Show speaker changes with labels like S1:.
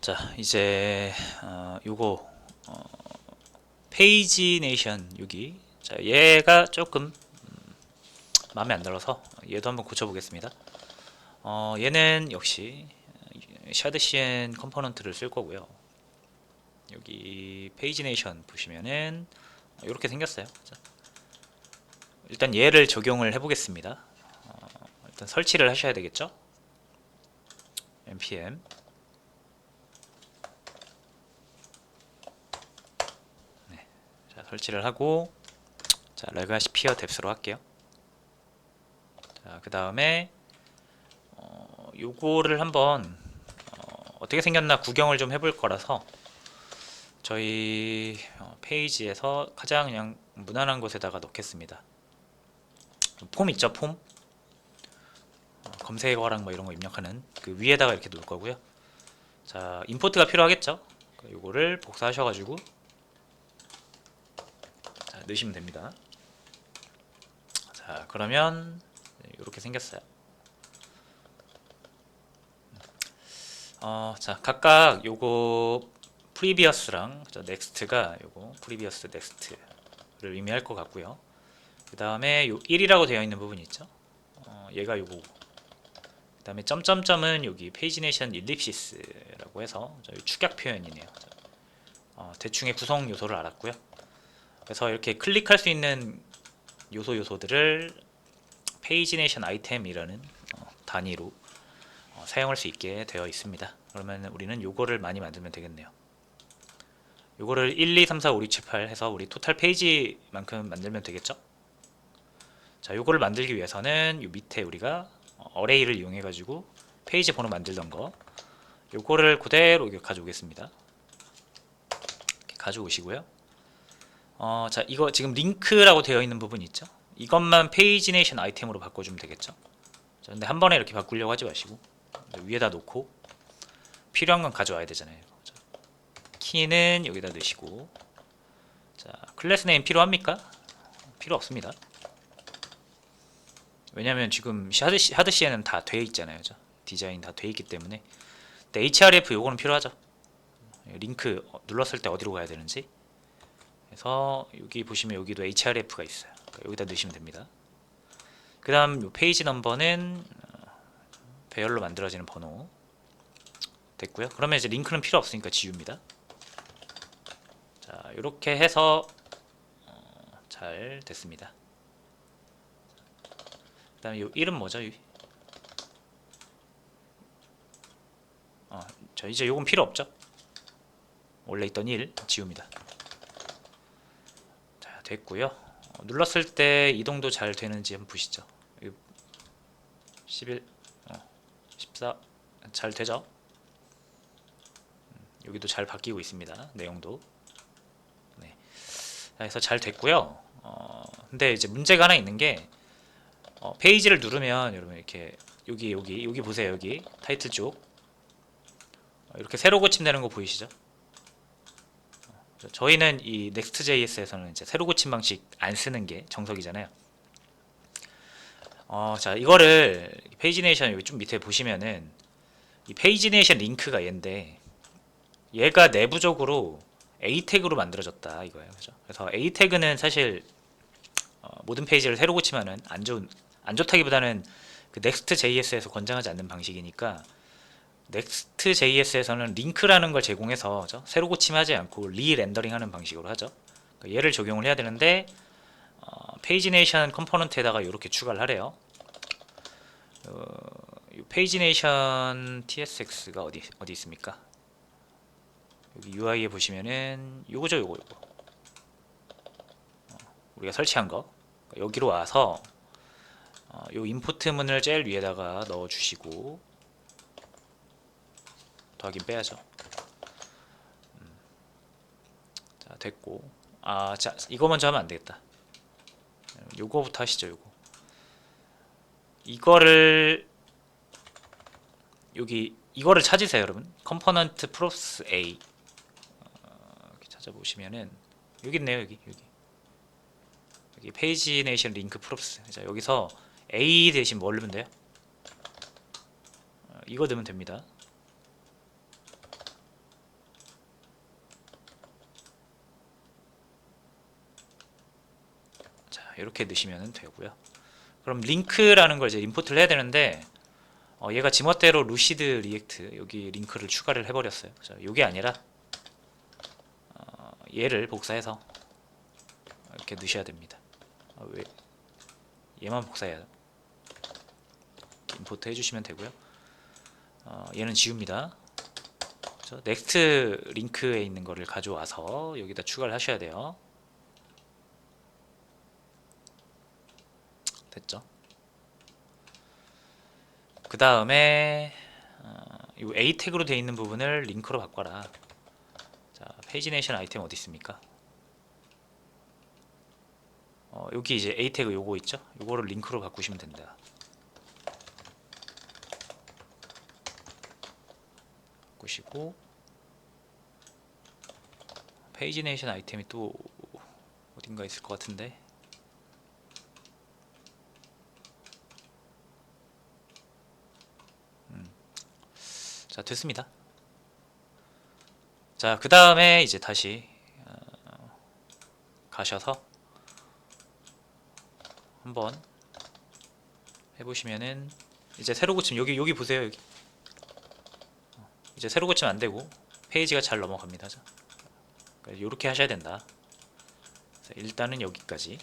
S1: 자 이제 어, 요거 어, 페이지네이션 여기 자 얘가 조금 음, 마음에 안 들어서 얘도 한번 고쳐보겠습니다. 어, 얘는 역시 샤드 CN 컴포넌트를 쓸 거고요. 여기 페이지네이션 보시면은 이렇게 생겼어요. 자, 일단 얘를 적용을 해보겠습니다. 어, 일단 설치를 하셔야 되겠죠? npm 네, 자 설치를 하고 자 레가시 피어 뎁스로 할게요. 자 그 다음에 어, 요거를 한번 어, 어떻게 생겼나 구경을 좀 해볼 거라서 저희 어, 페이지에서 가장 그냥 무난한 곳에다가 넣겠습니다. 폼 있죠 폼 어, 검색어랑 뭐 이런 거 입력하는 그 위에다가 이렇게 놓을 거고요. 자 임포트가 필요하겠죠. 그 요거를 복사하셔가지고 자 넣으시면 됩니다. 자 그러면 이렇게 생겼어요. 어, 자 각각 요거 프리비어스랑 넥스트가 요거 프리비어스 넥스트를 의미할 것 같고요. 그 다음에 요 1이라고 되어 있는 부분이 있죠. 어, 얘가 요거. 그 다음에 점점점은 여기 페이지네이션 일립시스라고 해서 축약 표현이네요. 어, 대충의 구성 요소를 알았고요. 그래서 이렇게 클릭할 수 있는 요소 요소들을 페이지네이션 아이템이라는 어, 단위로 어, 사용할 수 있게 되어 있습니다. 그러면 우리는 요거를 많이 만들면 되겠네요. 요거를 1, 2, 3, 4, 5, 6, 7, 8 해서 우리 토탈 페이지만큼 만들면 되겠죠? 자, 요거를 만들기 위해서는 요 밑에 우리가 어레이를 이용해 가지고 페이지 번호 만들던 거 요거를 그대로 가져오겠습니다. 가져오시고요. 어, 자, 이거 지금 링크라고 되어 있는 부분 있죠? 이것만 페이지네이션 아이템으로 바꿔주면 되겠죠? 자, 근데 한 번에 이렇게 바꾸려고 하지 마시고 위에다 놓고 필요한 건 가져와야 되잖아요. 자, 키는 여기다 넣으시고 자, 클래스 네임 필요합니까? 필요 없습니다. 왜냐면 지금 하드 하드 CN은 다돼 있잖아요. 저. 디자인 다 돼 있기 때문에. 근데 href 요거는 필요하죠. 링크 어, 눌렀을 때 어디로 가야 되는지. 그래서 여기 보시면 여기도 href가 있어요. 그러니까 여기다 넣으시면 됩니다. 그 다음 요 페이지 넘버는 어, 배열로 만들어지는 번호 됐고요. 그러면 이제 링크는 필요 없으니까 지웁니다. 자, 이렇게 해서 어, 잘 됐습니다. 그 다음에 요 이름 뭐죠? 이- 어, 저 이제 요건 필요 없죠? 원래 있던 일 지웁니다. 자, 됐고요. 어, 눌렀을 때 이동도 잘 되는지 한번 보시죠. 11, 어, 14, 잘 되죠? 음, 여기도 잘 바뀌고 있습니다. 내용도. 네. 자, 그래서 잘 됐고요. 어, 근데 이제 문제가 하나 있는 게 어, 페이지를 누르면 여러분 이렇게 여기 여기 여기 보세요 여기 타이틀 쪽 어, 이렇게 세로 고침되는 거 보이시죠? 어, 저희는 이 Next.js에서는 이제 세로 고침 방식 안 쓰는 게 정석이잖아요. 어, 자 이거를 페이지네이션 여기 좀 밑에 보시면은 이 페이지네이션 링크가 얘인데 얘가 내부적으로 A 태그로 만들어졌다 이거예요, 그죠? 그래서 A 태그는 사실 어, 모든 페이지를 새로 고치면은 안 좋은 안 좋다기보다는 그 Next.js에서 권장하지 않는 방식이니까 Next.js에서는 링크라는 걸 제공해서 죠 새로 고침하지 않고 리렌더링하는 방식으로 하죠. 그러니까 얘를 적용을 해야 되는데 어, 페이지네이션 컴포넌트에다가 이렇게 추가를 하래요. 어, 이 페이지네이션 tsx가 어디 어디 있습니까? 여기 UI에 보시면은 요거죠, 요거 요거. 어, 우리가 설치한 거 여기로 와서 어, 요 임포트 문을 제일 위에다가 넣어 주시고 더하긴 빼야죠. 음. 자 됐고 아 자 이거 먼저 하면 안 되겠다. 요거부터 하시죠 요거. 이거를 여기 이거를 찾으세요 여러분. 컴포넌트 프로스 A 어, 이렇게 찾아보시면은 여기 있네요 여기 여기. 여기 페이지네이션 링크 프롭스 자 여기서 A 대신 뭘 넣으면 돼요? 어, 이거 넣으면 됩니다 이렇게 넣으시면 되고요. 그럼 링크라는 걸 이제 임포트를 해야 되는데 어, 얘가 지멋대로 루시드 리액트 여기 링크를 추가를 해버렸어요. 자, 이게 아니라 어, 얘를 복사해서 이렇게 넣으셔야 됩니다. 아, 왜 얘만 복사해야 임포트 해주시면 되고요. 어, 얘는 지웁니다. 넥스트 링크에 있는 거를 가져와서 여기다 추가를 하셔야 돼요. 됐죠? 그 다음에 어, 이 A 태그로 되어 있는 부분을 링크로 바꿔라. 자, 페이지네이션 아이템 어디 있습니까? 어, 여기 이제 A 태그 요거 있죠? 요거를 링크로 바꾸시면 된다. 바꾸시고 페이지네이션 아이템이 또 어딘가 있을 것 같은데 자 됐습니다 자 그 다음에 이제 다시 어, 가셔서 한번 해보시면은 이제 새로 고치면 여기 여기 보세요 여기 이제 새로 고치면 안 되고 페이지가 잘 넘어갑니다. 이렇게 하셔야 된다. 자, 일단은 여기까지.